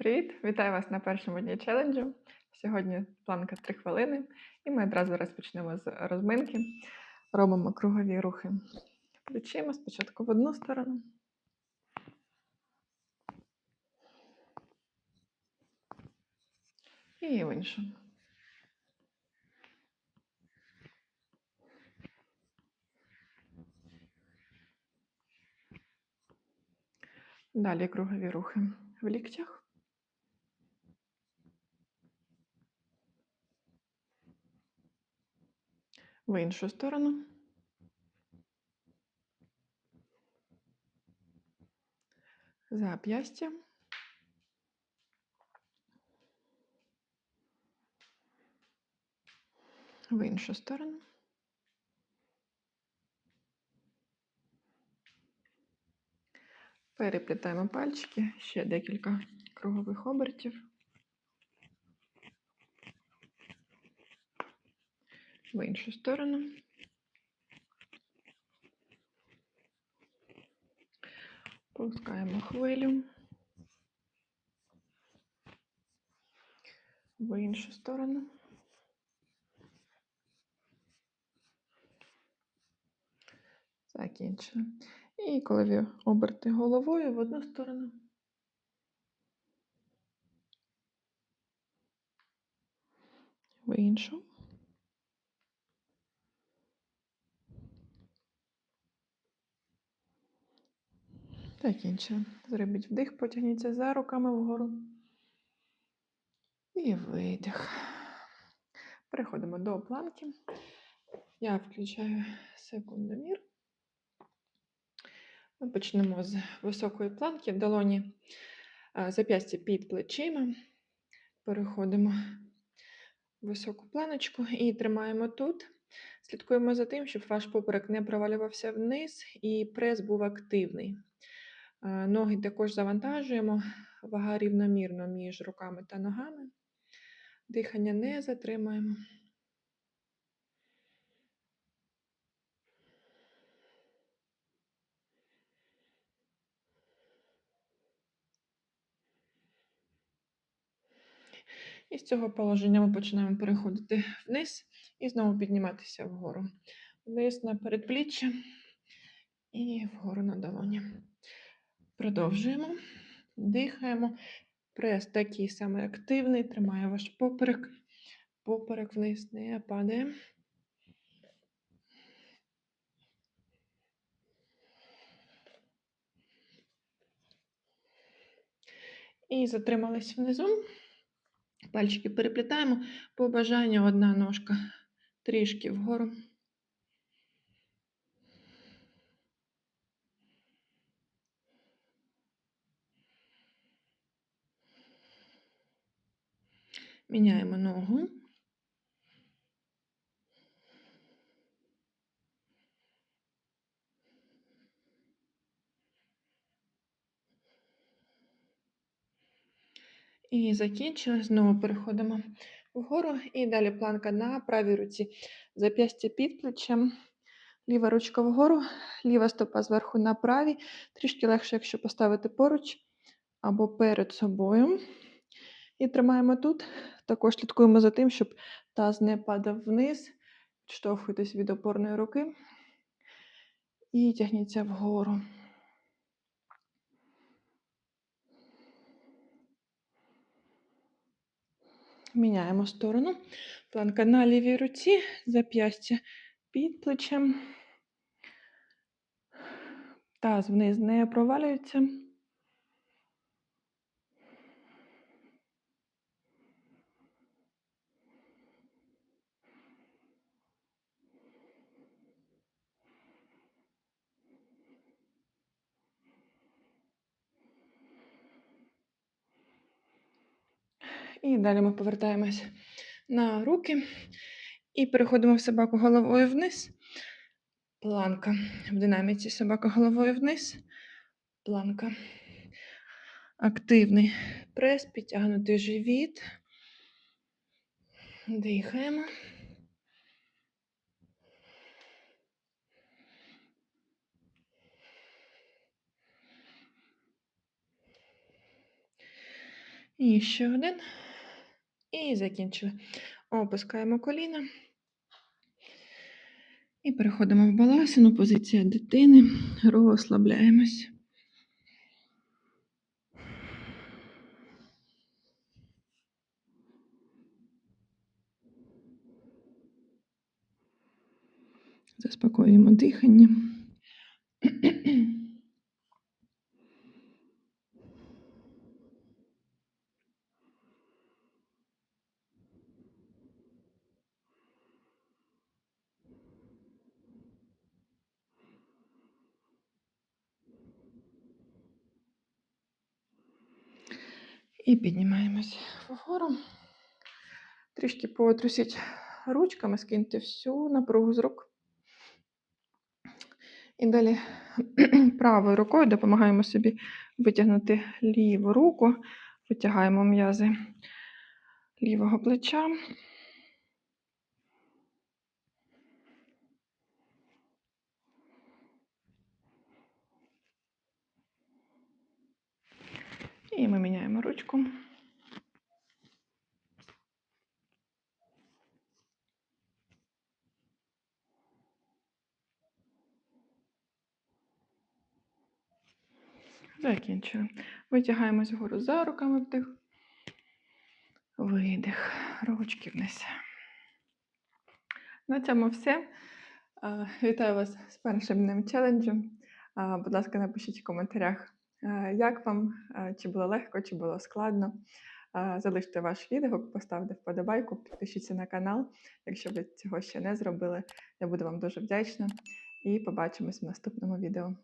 Привіт! Вітаю вас на першому дні челенджу. Сьогодні планка 3 хвилини, і ми одразу розпочнемо з розминки. Робимо кругові рухи плечима спочатку в одну сторону. І в іншу. Далі кругові рухи в ліктях. В іншу сторону. Зап'ястя. В іншу сторону. Переплітаємо пальчики, ще декілька кругових обертів. В іншу сторону. Пускаємо хвилю. В іншу сторону. Закінчили. І колові оберти головою в одну сторону. В іншу. Закінчили. Зробіть вдих, потягніться за руками вгору. І видих. Переходимо до планки. Я включаю секундомір. Ми почнемо з високої планки, в долоні зап'ястя під плечима. Переходимо в високу планочку і тримаємо тут. Слідкуємо за тим, щоб ваш поперек не провалювався вниз і прес був активний. А, Ноги також завантажуємо, вага рівномірно між руками та ногами. Дихання не затримуємо. І з цього положення ми починаємо переходити вниз і знову підніматися вгору. Вниз на передпліччя і вгору на долоні. Продовжуємо, дихаємо. Прес такий самий активний, тримає ваш поперек. Поперек вниз не падає. І затримались внизу. Пальчики переплітаємо. По бажанню одна ножка трішки вгору. Міняємо ногу. І закінчили. Знову переходимо вгору. І далі планка на правій руці. Зап'ястя під плечем. Ліва ручка вгору, ліва стопа зверху на правій. Трішки легше, якщо поставити поруч або перед собою. І тримаємо тут. Також слідкуємо за тим, щоб таз не падав вниз. Відштовхуйтесь від опорної руки. І тягніться вгору. Міняємо сторону. Планка на лівій руці, зап'ястя під плечем. Таз вниз не провалюється. І далі ми повертаємось на руки і переходимо в собаку головою вниз. Планка. В динаміці собака головою вниз. Планка. Активний прес, підтягнутий живіт. Дихаємо. І ще один. І закінчили. Опускаємо коліна. І переходимо в баласину, позиція дитини. Розслабляємось. Заспокоюємо дихання. І піднімаємось вгору. Трішки потрусіть ручками, скиньте всю напругу з рук. І далі правою рукою допомагаємо собі витягнути ліву руку, витягаємо м'язи лівого плеча. І ми міняємо ручку. Закінчили. Витягаємось вгору за руками вдих. Видих. Ручки вниз. На цьому все. Вітаю вас з першим днем челенджу. Будь ласка, напишіть в коментарях, як вам, чи було легко, чи було складно. Залиште ваш відгук, поставте вподобайку, підпишіться на канал, якщо ви цього ще не зробили. Я буду вам дуже вдячна. І побачимось в наступному відео.